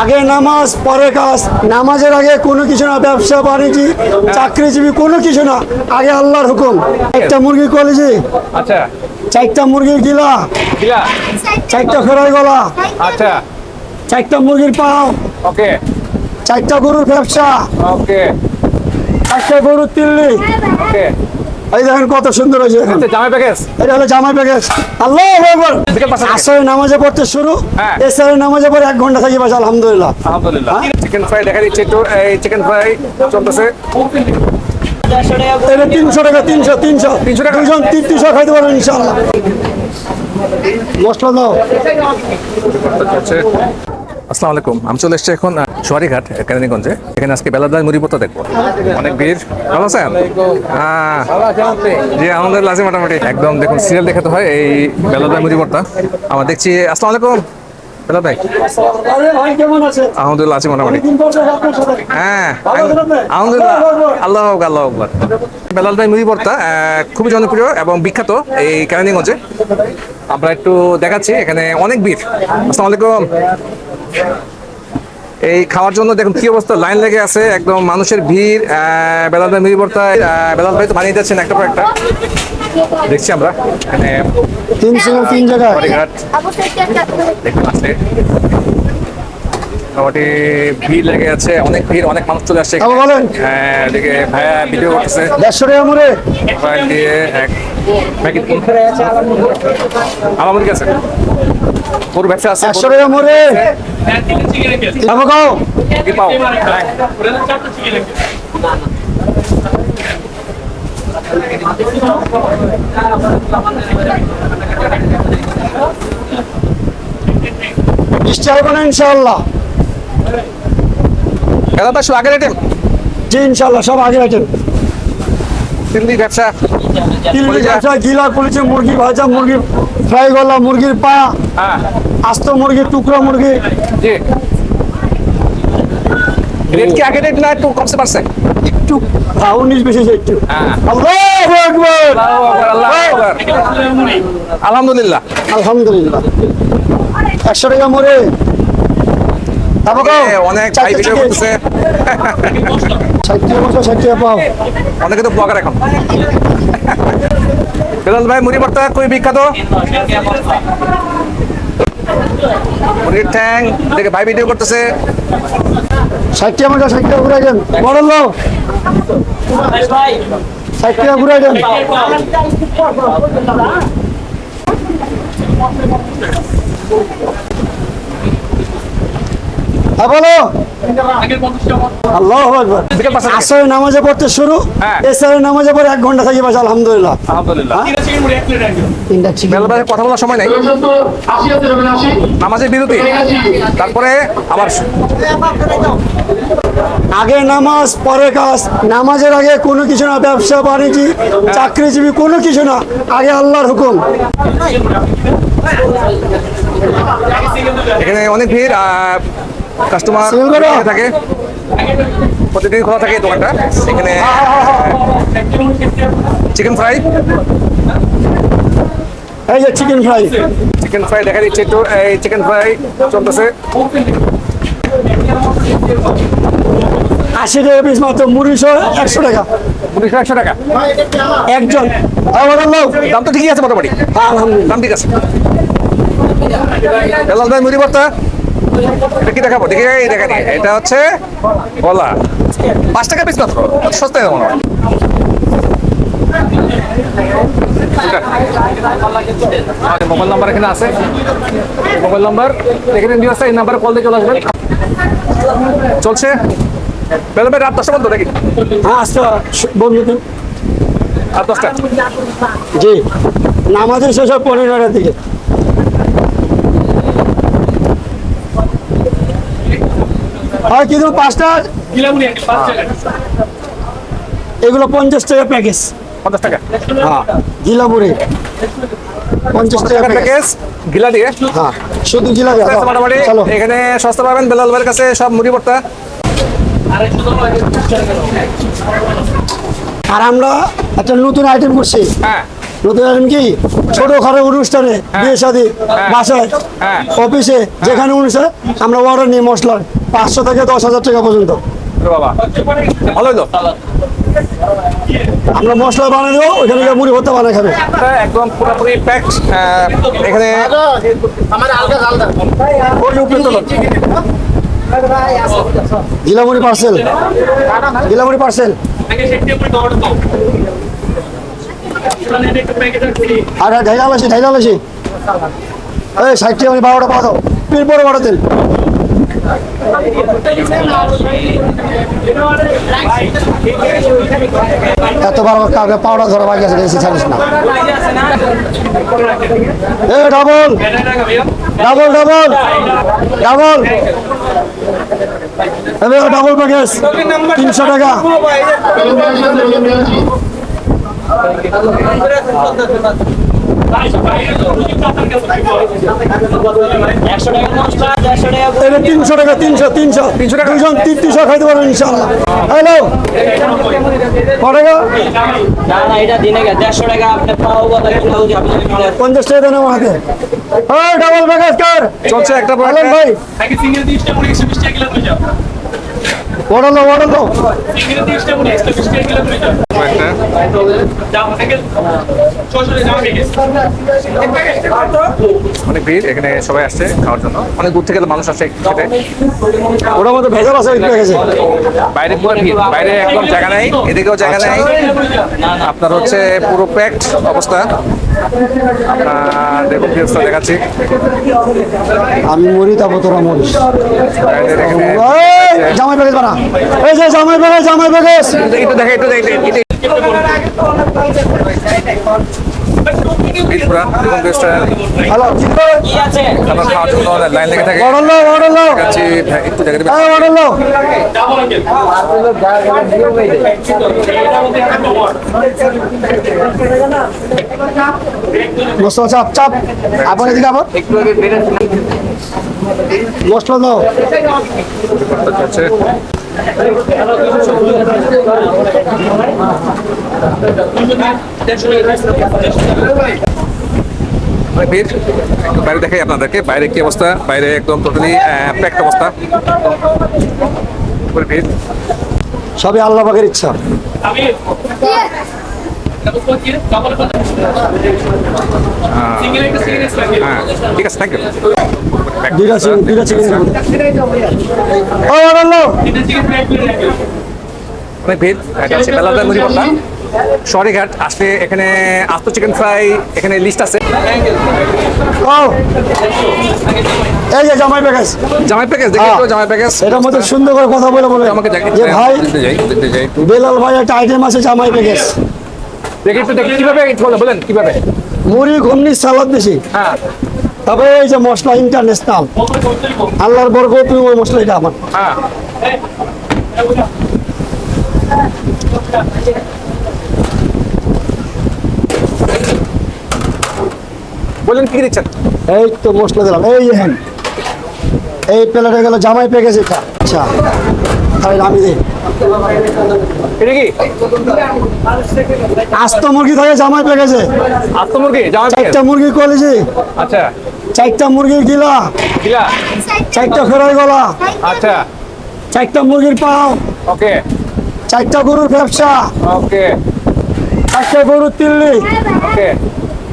আগে নামাজ পরে কাজ। নামাজের আগে কোনো কিছু না ব্যবসা বাণিজ্য চাকরিজীবী কোনো কিছু না আগে আল্লাহর হুকুম। একটা মুরগি কলেজে আচ্ছা। চারটা মুরগির গিলা। কিলা চারটা ফেরাই গলা। আচ্ছা। চারটা মুরগির পাও। ওকে। চারটা গরুর ব্যবসা। ওকে। চারটা গরুর তিল্লি। ওকে। এই দেখেন কত সুন্দর হয়েছে জামাই প্যাকেজ এটা হলো জামাই প্যাকেজ আল্লাহ আকবার। বিকেল পাঁচটা থেকে। আসরে নামাজে পড়তে শুরু। হ্যাঁ। এসরে নামাজে পড়ে এক ঘণ্টা থাকি বাস আলহামদুলিল্লাহ। আলহামদুলিল্লাহ? চিকেন ফ্রাই দেখা দিচ্ছে একটু। এই চিকেন ফ্রাই চলতেছে। এটা তিনশো টাকা তিনশো তিনশো। 300 টাকা? দুজন তিন তিনশো খাইতে পারবেন ইনশাল্লাহ মশলা দাও। আসসালামু আলাইকুম। আমি চলে এসেছি এখন সোয়ারিঘাট, কেরানীগঞ্জে। এখানে আজকে বেলাদার মুড়িপত্তা দেখব। অনেক ভিড়। ভালো আছেন? জি আমাদের লাজে মোটামুটি। একদম দেখুন সিরিয়াল দেখাতে হয় এই বেলাদার মুড়িপত্তা আমরা দেখছি, আসসালামু আলাইকুম। বেলাদ ভাই। আলহামদুলিল্লাহ মোটামুটি। হ্যাঁ আলহামদুলিল্লাহ। আল্লাহ আল্লাহ মুড়ি খুবই জনপ্রিয় এবং বিখ্যাত এই কেরানীগঞ্জে। আমরা একটু দেখাচ্ছি, এখানে অনেক ভিড়। আসসালামু আলাইকুম। এই খাওয়ার জন্য দেখুন কি অবস্থা লাইন লেগে আছে একদম মানুষের ভিড় বেলাল ভাই মুড়ি ভর্তা বেলাল ভাই তো বানিয়ে যাচ্ছেন একটা পর একটা। দেখছি আমরা এখানে তিন সিঙ্গেল তিন আছে। মোটামুটি ভিড় লেগে আছে অনেক ভিড় অনেক মানুষ চলে আসছে হ্যাঁ এদিকে ভাইয়া ভিডিও করতেছে। দেড়শো টাকা মরে মোবাইল দিয়ে এক প্যাকেট মনে পুরো ব্যবসা আছে একশো টাকা মরে যাব গাও কি পাও? বৃষ্টি হবে না ইনশাল্লাহ দাদা শুধু আগের আইটেম জি ইনশাল্লাহ সব আগে ব্যবসা তিল কলিজা। ব্যবসা গিলা করেছে মুরগি ভাজা মুরগি ফ্রাই গলা মুরগির পা হ্যাঁ। আস্ত মুরগি টুকরা মুরগি। জি। রেট কি রেট না একটু কমছে পারছে উনিশ বেশি। আলহামদুলিল্লাহ। আলহামদুলিল্লাহ। একশো টাকা মরে অনেক ষাট টাকা পাও। অনেকে তো ব্লগার এখন। বেলাল ভাই মুড়ি ভর্তা খুবই বিখ্যাত। মুড়ির ঠ্যাং দেখে ভাই ভিডিও করতেছে। ষাট টাকা মতো ষাট টাকা ঘুরে যান বড় লো ষাট টাকা ঘুরে যান হ্যাঁ বলো। আল্লাহ আকবার। বিকেল পাঁচটা থেকে। আসরে নামাজে পড়তে শুরু হ্যাঁ। নামাজে পড়ে এক ঘণ্টা থাকি বাস আলহামদুলিল্লাহ। আলহামদুলিল্লাহ। তিনটা চিকেন কথা বলার সময় নাই। নামাজের বিরতি। তারপরে আবার আগে নামাজ পরে কাজ। নামাজের আগে কোনো কিছু না ব্যবসা বাণিজ্য চাকরিজীবী কোনো কিছু না আগে আল্লাহর হুকুম। এখানে অনেক ভিড় কাস্টমার। থাকে প্রতিদিন খোলা থাকে দোকানটা এখানে চিকেন ফ্রাই এই যে চিকেন ফ্রাই চিকেন ফ্রাই দেখা দিচ্ছে একটু এই চিকেন ফ্রাই চলতেছে আশি টাকা পিস মাত্র মুড়িশো একশো টাকা উনিশশো একশো টাকা একজন দাম তো ঠিকই আছে মোটামুটি দাম ঠিক আছে বেলাল ভাই মুড়ি ভর্তা এটা কি দেখাবো? দেখে এই দেখা নিয়ে এটা হচ্ছে কলা। পাঁচ টাকা পিস মাত্র সস্তায় মনে হয় মোবাইল নাম্বার এখানে আছে। মোবাইল নাম্বার এখানে দিয়ে আসছে এই নাম্বারে কল দিয়ে চলে আসবেন। চলছে। বেলা ভাই রাত দশটা বন্ধ নাকি? হ্যাঁ আসতে বন্ধু রাত দশটা। জি। নামাজের শেষ পনেরোটার দিকে। হয় কিন্তু পাঁচটা? এগুলো পঞ্চাশ টাকা প্যাকেজ। পঞ্চাশ টাকা? হ্যাঁ গিলা পঞ্চাশ টাকা প্যাকেজ। প্যাকেজ গিলা দিয়ে? হ্যাঁ শুধু গিলা দেওয়া। মোটামুটি এখানে সস্তা পাবেন বেলাল ভাইয়ের কাছে সব মুড়ি ভর্তা। আর আমরা একটা নতুন আইটেম করছি। হ্যাঁ। নতুন আইটেম কি? ছোটখাটো অনুষ্ঠানে বিয়ে শাদি বাসায় হ্যাঁ। অফিসে যেখানে অনুষ্ঠান আমরা অর্ডার নিই মশলার। পাঁচশো থেকে দশ হাজার টাকা পর্যন্ত। ওরে বাবা। ভালো আমরা মশলা বানিয়ে দেবো ওইখানে গিয়ে মুড়ি ভর্তা বানিয়ে খাবে। এটা একদম পুরোপুরি প্যাকড এখানে ওই গিলামুড়ি পার্সেল গিলামুড়ি পার্সেল আর ঢাইলাল আসি ঢাইলাল আসি এই ষাট টাকা বারোটা পাওয়া দাও। বড় বড় তেল। এত বড় কাউকে পাউডা ধরা বাকি আছে দেখছি ছাড়িস না। এ double double double double double package তিনশো টাকা। এটা তিনশো টাকা তিনশো তিনশো তিনশো টাকা। দুজন তিন তিনশো খাইতে পারবেন ইনশাল্লাহ। হ্যালো? টাকা? পঞ্চাশ টাকা দেন হ্যাঁ ডাবল প্যাকেজ কার? চলছে একটা পর ভাই। আগে সিঙ্গেল অনেক ভিড় এখানে সবাই আসছে খাওয়ার জন্য। অনেক দূর থেকে মানুষ আসছে খেতে। ওটার মধ্যে ভেজাল আছে বাইরে পুরো ভিড় বাইরে একদম জায়গা নেই এদিকেও জায়গা নেই। আপনার হচ্ছে পুরো প্যাকড অবস্থা। দেখুন দেখাচ্ছি। আমি মরি তারপর তোরা মরিস। জামাই প্যাকেজ বানা। এই যে জামাই প্যাকেজ জামাই প্যাকেজ একটু দেখে। একটু চাপ চাপ। আপনি এদিকে আবার মশলা দাও। হচ্ছে দেড়শো টাকা বাইরে দেখাই আপনাদেরকে। বাইরে কি অবস্থা? বাইরে একদম টোটালি প্যাকড অবস্থা। ভিড়। সবই আল্লাহ বাগের ইচ্ছা। হ্যাঁ ঠিক আছে থ্যাংক ইউ দুইটা চিকেন দুইটা ও অনেক ভিড় এটা বেলাদার সরিঘাট আসলে এখানে আস্ত চিকেন ফ্রাই এখানে লিস্ট আছে ও এই যে জামাই প্যাকেজ। জামাই প্যাকেজ দেখি জামাই প্যাকেজ। এটার মধ্যে সুন্দর করে কথা বলে বলে আমাকে যে ভাই বেলাল ভাই একটা আইটেম আছে জামাই প্যাকেজ। দেখি একটু দেখি কীভাবে বলেন কীভাবে? মুড়ি ঘুমনি সালাদ বেশি হ্যাঁ। তারপরে এই যে মশলা ইন্টারন্যাশনাল আল্লাহর বর্গ ওই মশলা এটা আমার। হ্যাঁ। বলেন কি দিচ্ছেন? এই তো মশলা দিলাম। এই হ্যাঁ এই প্লেটে গেল জামাই প্যাকেজ এটা। আচ্ছা। তাহলে আমি দিই। এটা কি? আস্ত মুরগি থাকে জামাই প্যাকেজে আস্ত মুরগি জামাই চারটা মুরগি কলেজে আচ্ছা। চারটা মুরগির গিলা। কিলা চারটা ফেরাই গলা। আচ্ছা। চারটা মুরগির পাও। ওকে। চারটা গরুর ব্যবসা। ওকে। চারটা গরুর তিল্লি। ওকে।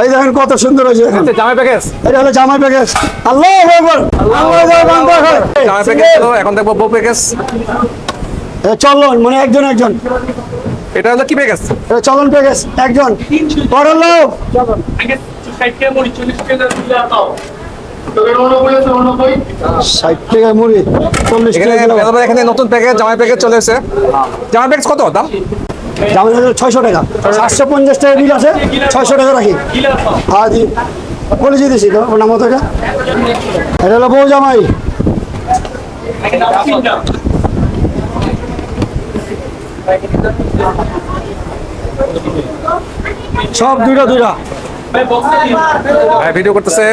এই দেখেন কত সুন্দর হয়েছে আচ্ছা জামাই প্যাকেজ এটা হলো জামাই প্যাকেজ আল্লাহ আল্লাহ এখন দেখব বউ প্যাকেজ চলন মানে একজন একজন। এটা হলো কি প্যাকেজ এটা চলন প্যাকেজ একজন। করল আগে ষাট টাকা মুড়ি চল্লিশ টাকা এখানে নতুন প্যাকেজ জামাই প্যাকেজ চলে এসেছে। জামাই প্যাকেজ কত? দাম? জামাই প্যাকেজ ছয়শো টাকা। সাতশো পঞ্চাশ টাকা বিল আছে ছয়শো টাকা রাখি। আর দি দিয়েছি তো ওর নাম এটা হলো বউ জামাই। সব দুইটা দুইটা। ভাই ভিডিও করতেছে?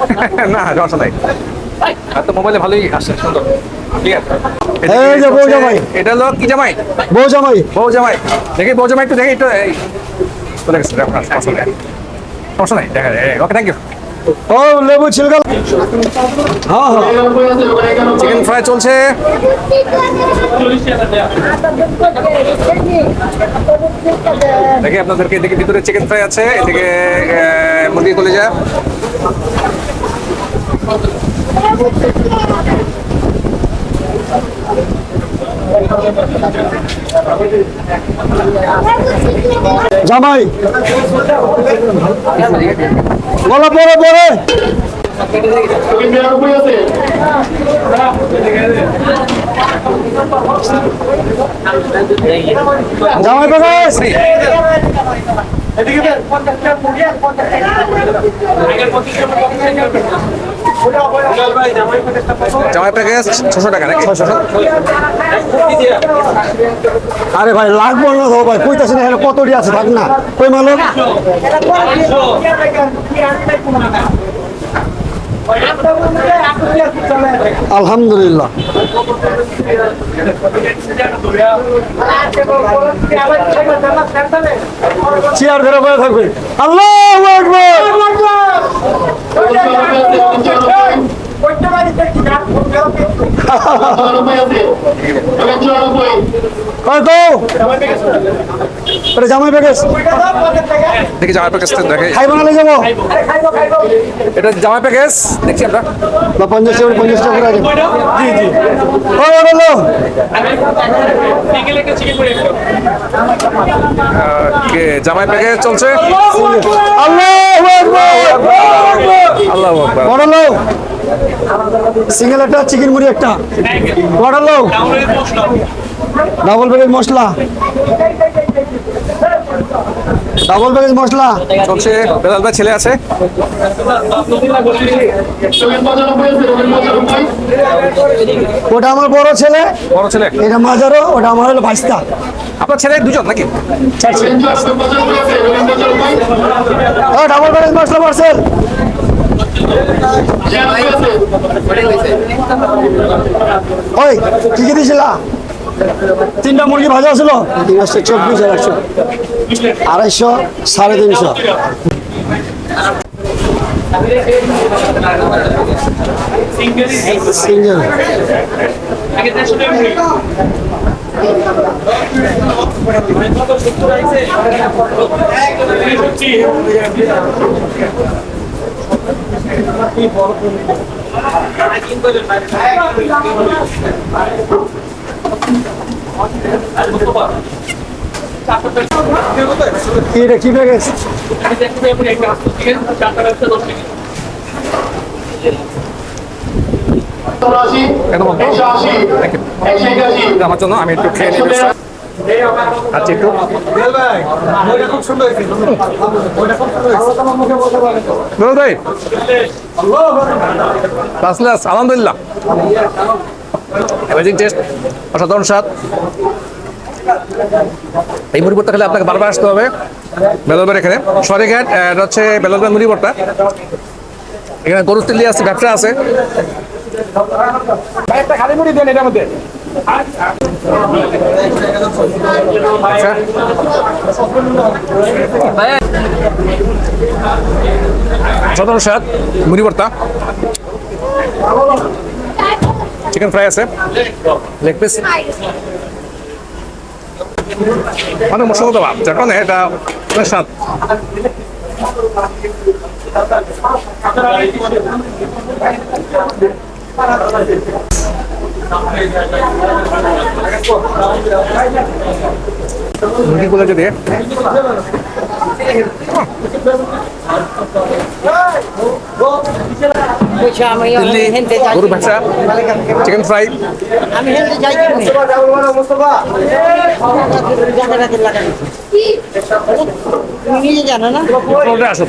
না সমস্যা নাই। আর তো মোবাইলে ভালোই আসছে সুন্দর। ঠিক আছে। এটা এই যে বউ জামাই। এটা হলো কি জামাই? বউ জামাই। বউ জামাই। দেখি বউ জামাই একটু দেখি একটু এই চলে গেছে সমস্যা নেই দেখা ওকে থ্যাংক ইউ ও লেবু ছিলকা হ্যাঁ হ্যাঁ। চিকেন ফ্রাই চলছে। দেখে আপনাদেরকে এদিকে ভিতরে চিকেন ফ্রাই আছে এদিকে আহ, মুরগি কলিজা জামাই। বলো পরে পরে। জামাই প্রকাশ জামাই প্যাকেজ ছশো টাকা নাকি? ছশো আরে ভাই লাগবো না ভাই কইতাছি না এখানে কতটি আছে থাক না। কই মালক? আলহামদুলিল্লাহ। চেয়ার ধরে বসে থাকবে। আল্লাহ কত আরে জামাই প্যাকেজ দেখি জামাই প্যাকেজ দেখে যাব? এটা জামাই প্যাকেজ দেখছি আমরা। বা পঞ্চাশ টাকা পঞ্চাশ টাকা করে আছে জি জি। ও বলো কে জামাই প্যাকেজ চলছে? আল্লাহ আল্লাহ সিঙ্গেল একটা চিকেন মুড়ি একটা। বড়লো ডাবল প্যাকেজ মশলা। ডাবল প্যাকেজ মশলা। চলছে বেলাল ভাই ছেলে আছে। ওটা আমার বড় ছেলে। বড় ছেলে। এটা মাজারও ওটা আমার হলো ভাইস্তা। আপনার ছেলে দুজন নাকি? ও ডাবল প্যাকেজ মশলা পার্সেল ওই কি কি দিয়েছিলা তিনটা মুরগি ভাজা ছিল তিনশো চব্বিশ আর একশো। আড়াইশো সাড়ে তিনশো। সিঙ্গেল এটা কি প্যাকেজ আমার জন্য আমি একটু খেয়ে। আচ্ছা একটু ভাই। আলহামদুলিল্লাহ। অ্যামেজিং টেস্ট অসাধারণ স্বাদ এই মুড়ি খেলে আপনাকে বারবার আসতে হবে। বেললবার এখানে। সরিঘাট এটা হচ্ছে বেললবার মুড়ি ভর্তা এখানে গরুর তিল্লি আছে ব্যবসা আছে। আচ্ছা সাধারণ স্বাদ মুড়ি ভর্তা। চিকেন ফ্রাই আছে। লেগ পিস অনেক মশলা দেওয়া। যার কারণে এটা বলছি আমি দিল্লি হেনতে যাই গরু ভেসা চিকেন ফ্রাই আমি হেনতে যাই কেমনি গাঁদা গাঁদা লাগাই তুমি নিজে জানো না মশলাটা আসুন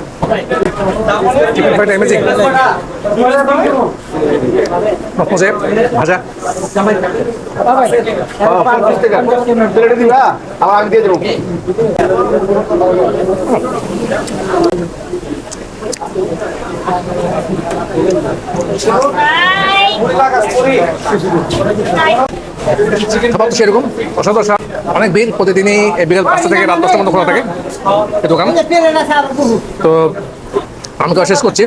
চিকেন ফ্রাইড মজে ভাজা খাবার তো সেরকম অসাধারণ অনেক ভিড় প্রতিদিনই বিকাল পাঁচটা থেকে রাত দশটা পর্যন্ত খোলা থাকে। দোকান? তো আমি তো শেষ করছি।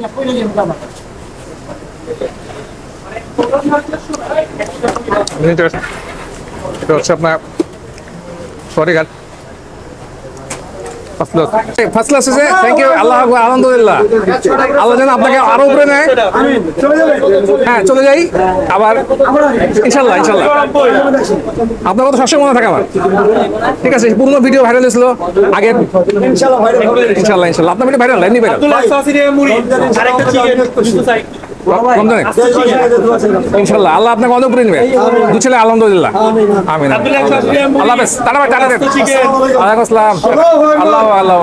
এটা হচ্ছে আপনার সরিঘাট ফার্স্ট ক্লাস হয়েছে থ্যাংক ইউ আল্লাহ আকবার, আলহামদুলিল্লাহ আল্লাহ যেন আপনাকে আরও উপরে নেয়। হ্যাঁ চলে যাই। আবার ইনশাল্লাহ ইনশাল্লাহ আপনার কথা সবসময় মনে থাকে আমার। ঠিক আছে পুরনো ভিডিও ভাইরাল হয়েছিল। আগে ইনশাল্লাহ ইনশাল্লাহ ইনশাল্লাহ আপনার ভিডিও ভাইরাল এমনি ভাইরাল ইনশাল্লাহ আল্লাহ আপনাকে অনেক উপরে নেবে দু ছেলে আলহামদুলিল্লাহ। আমিন আল্লাহ হাফেজ টাটা টাটা আসসালাম। আল্লাহ আল্লাহ